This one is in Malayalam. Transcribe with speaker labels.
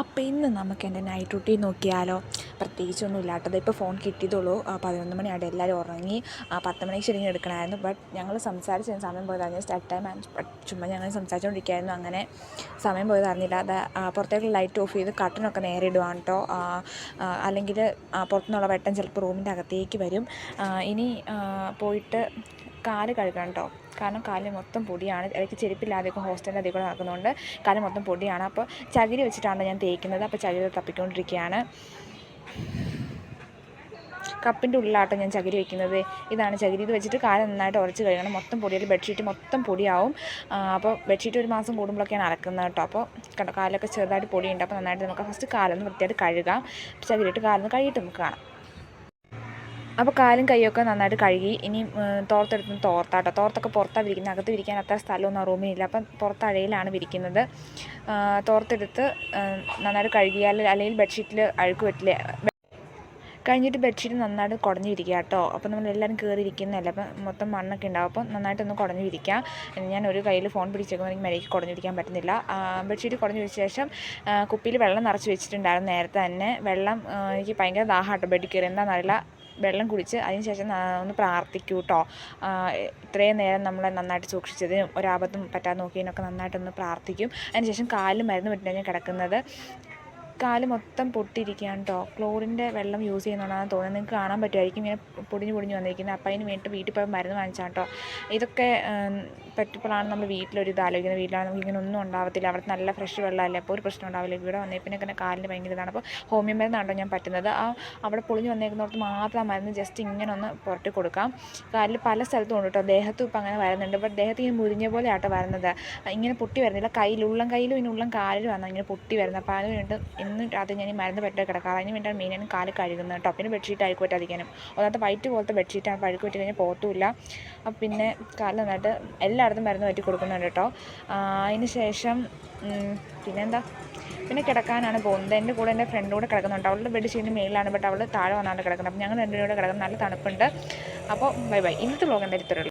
Speaker 1: അപ്പോൾ ഇന്ന് നമുക്ക് എന്റെ നൈറ്റ് റൂട്ടീൻ നോക്കിയാലോ? പ്രത്യേകിച്ചൊന്നും ഇല്ലാത്തത്. ഇപ്പോൾ ഫോൺ കിട്ടിയതുള്ളൂ പതിനൊന്ന് മണിയായിട്ട് എല്ലാവരും ഉറങ്ങി. പത്ത് മണിക്ക് ശരിക്കും എടുക്കണമായിരുന്നു. ബട്ട് ഞങ്ങൾ സംസാരിച്ച സമയം പോയത് അറിഞ്ഞു സ്റ്റാർട്ട് ടൈം ചുമ്മാ ഞങ്ങൾ സംസാരിച്ചുകൊണ്ടിരിക്കുകയായിരുന്നു അങ്ങനെ സമയം പോയത് അറിഞ്ഞില്ല. അത് പുറത്തേക്ക് ലൈറ്റ് ഓഫ് ചെയ്ത് കട്ടനൊക്കെ നേരെ ഇടുവാണ് കേട്ടോ അല്ലെങ്കിൽ പുറത്തുനിന്നുള്ള വെട്ടം ചിലപ്പോൾ റൂമിന്റെ അകത്തേക്ക് വരും. ഇനി പോയിട്ട് കാൽ കഴുകണം കേട്ടോ കാരണം കാലിൽ മൊത്തം പൊടിയാണ്. ഇടയ്ക്ക് ചെരുപ്പില്ലാതെയൊക്കെ ഹോസ്റ്റലിന്റെ അധികം കൂടെ നടക്കുന്നതുകൊണ്ട് കാൽ മൊത്തം പൊടിയാണ്. അപ്പോൾ ചകിരി വെച്ചിട്ടാണ് ഞാൻ തേക്കുന്നത്. അപ്പോൾ ചകിരി തപ്പിക്കൊണ്ടിരിക്കുകയാണ് കപ്പിന്റെ ഉള്ളിലാട്ടോ ഞാൻ ചകിരി വെക്കുന്നത്. ഇതാണ് ചകിരി. ഇത് വെച്ചിട്ട് കാൽ നന്നായിട്ട് ഉറച്ച് കഴുകണം. മൊത്തം പൊടിയാൽ ബെഡ്ഷീറ്റ് മൊത്തം പൊടിയാവും. അപ്പോൾ ബെഡ്ഷീറ്റ് ഒരു മാസം കൂടുമ്പോഴൊക്കെയാണ് അലക്കുന്നത് കേട്ടോ അപ്പോൾ കാലൊക്കെ ചെറുതായിട്ട് പൊടിയുണ്ട്. അപ്പോൾ നന്നായിട്ട് നമുക്ക് ഫസ്റ്റ് കാലൊന്ന് വൃത്തിയായിട്ട് കഴുകാം. ചകിരിയിട്ട് കാലൊന്ന് കഴുകിയിട്ട് നമുക്ക് കാണാം. അപ്പോൾ കാലും കൈയൊക്കെ നന്നായിട്ട് കഴുകി ഇനി തോർത്തെടുത്ത് തോർത്താട്ടോ. തോർത്തൊക്കെ പുറത്താണ് വിരിക്കുന്നത് അകത്ത് വിരിക്കാൻ അത്ര സ്ഥലമൊന്നും ആ റൂമിനില്ല അപ്പം പുറത്ത് അഴയിലാണ് വിരിക്കുന്നത്. തോർത്തെടുത്ത് നന്നായിട്ട് കഴുകിയാൽ അല്ലെങ്കിൽ ബെഡ്ഷീറ്റിൽ അഴുക്ക് പറ്റില്ല കഴിഞ്ഞിട്ട് ബെഡ്ഷീറ്റ് നന്നായിട്ട് കുടഞ്ഞിരിക്കുക കേട്ടോ. അപ്പോൾ നമ്മൾ എല്ലാവരും കയറി ഇരിക്കുന്നതല്ല. അപ്പം മൊത്തം മണ്ണൊക്കെ ഉണ്ടാവും. അപ്പോൾ നന്നായിട്ടൊന്ന് കുടഞ്ഞിരിക്കാം ഞാൻ ഒരു കയ്യിൽ ഫോൺ പിടിച്ചേക്കുമ്പോൾ എനിക്ക് മരയ്ക്ക് പറ്റുന്നില്ല. ബെഡ്ഷീറ്റ് കുടഞ്ഞ് വെച്ച ശേഷം കുപ്പിയിൽ വെള്ളം നിറച്ച് വെച്ചിട്ടുണ്ടായിരുന്നു നേരത്തെ തന്നെ. വെള്ളം എനിക്ക് ഭയങ്കര ദാഹമാട്ടോ. ബെഡിൽ കയറി. എന്താണെന്നറിയില്ല. വെള്ളം കുടിച്ച് അതിനുശേഷം ഒന്ന് പ്രാർത്ഥിക്കൂ കേട്ടോ ഇത്രയും നേരം നമ്മളെ നന്നായിട്ട് സൂക്ഷിച്ചതിനും ഒരാപത്തും പറ്റാതെ നോക്കിയതിനൊക്കെ നന്നായിട്ടൊന്ന് പ്രാർത്ഥിക്കും. അതിനുശേഷം കാലിൽ കാലും മരുന്ന് ഞാൻ കിടക്കുന്നത് കാൽ മൊത്തം പൊട്ടിയിരിക്കുകയാണ് കേട്ടോ ക്ലോറിന്റെ വെള്ളം യൂസ് ചെയ്യുന്നതാണെന്ന് തോന്നുന്നത്. നിങ്ങൾക്ക് കാണാൻ പറ്റുമായിരിക്കും. ഇങ്ങനെ പൊടിഞ്ഞ് പൊടിഞ്ഞ് വന്നിരിക്കുന്നത്. അപ്പം അതിന് വേണ്ടിയിട്ട് വീട്ടിൽ പോയി മരുന്ന് വാങ്ങിച്ചാണ് കേട്ടോ ഇതൊക്കെ പറ്റുമ്പോഴാണ് നമ്മൾ വീട്ടിലൊരു ഇത് ആലോചിക്കുന്നത്. വീട്ടിലാണ് നമുക്ക് ഇങ്ങനെ ഒന്നും ഉണ്ടാവത്തില്ല. അവിടെ നല്ല ഫ്രഷ് വെള്ളമല്ലേ? അപ്പോൾ ഒരു പ്രശ്നം ഉണ്ടാവില്ല. ഇവിടെ വന്നേ ഇങ്ങനെ കാലിന് ഭയങ്കര ഇതാണ്. അപ്പോൾ ഹോമിയോ മരുന്നാണോ ഞാൻ പറ്റുന്നത്. ആ അവിടെ പൊളിഞ്ഞ് വന്നേക്കുന്നിടത്ത് മാത്രം ആ മരുന്ന് ജസ്റ്റ് ഇങ്ങനെ ഒന്ന് പുറത്ത് കൊടുക്കാം. കാലിൽ പല സ്ഥലത്തും ഉണ്ട് കേട്ടോ ദേഹത്തും ഇപ്പം അങ്ങനെ വരുന്നുണ്ട്. ബട്ട് ദേഹത്ത് ഇങ്ങനെ മുരിഞ്ഞ പോലെ ആട്ടോ വരുന്നത്. ഇങ്ങനെ പൊട്ടി വരുന്നില്ല. കയ്യിൽ ഉള്ളം കയ്യിലും ഇനി ഉള്ളം കാലിലും ഇങ്ങനെ പൊട്ടി വരുന്നത്. അപ്പോൾ അതിന് വേണ്ടി ഇന്ന് രാത്രി ഞാൻ ഈ മരുന്ന് പെട്ട് കിടക്കാം അതിന് വേണ്ടിയാണ് മെയിനാണ് കാൽ കഴുകുന്നത് കേട്ടോ പിന്നെ ബെഡ്ഷീറ്റ് അഴുക്ക് പറ്റാതിരിക്കാനും ഒന്നാമത്തെ വൈറ്റ് പോലത്തെ ബെഡ്ഷീറ്റ് ആ അഴുക്ക് പറ്റി കഴിഞ്ഞാൽ പോത്തുമില്ല പിന്നെ കാൽ നന്നായിട്ട് എല്ലായിടത്തും മരുന്ന് പറ്റി കൊടുക്കുന്നുണ്ട് കേട്ടോ അതിന് ശേഷം പിന്നെന്താ? പിന്നെ കിടക്കാനാണ് പോകുന്നത്. എന്റെ കൂടെ എന്റെ ഫ്രണ്ട് കൂടെ കിടക്കുന്നുണ്ട്. അവളുടെ ബെഡ് ഷീറ്റിന് മേളിലാണ്. ബട്ട് അവൾ താഴെ വന്നാണ് കിടക്കുന്നത്. അപ്പോൾ ഞങ്ങൾ രണ്ടുപേരും കൂടെ കിടക്കുന്നത്. നല്ല തണുപ്പുണ്ട്. അപ്പോൾ ബൈ ബൈ ഇന്നത്തെ ബ്ലോഗ് എന്തായാലും ഇത്രയുള്ളൂ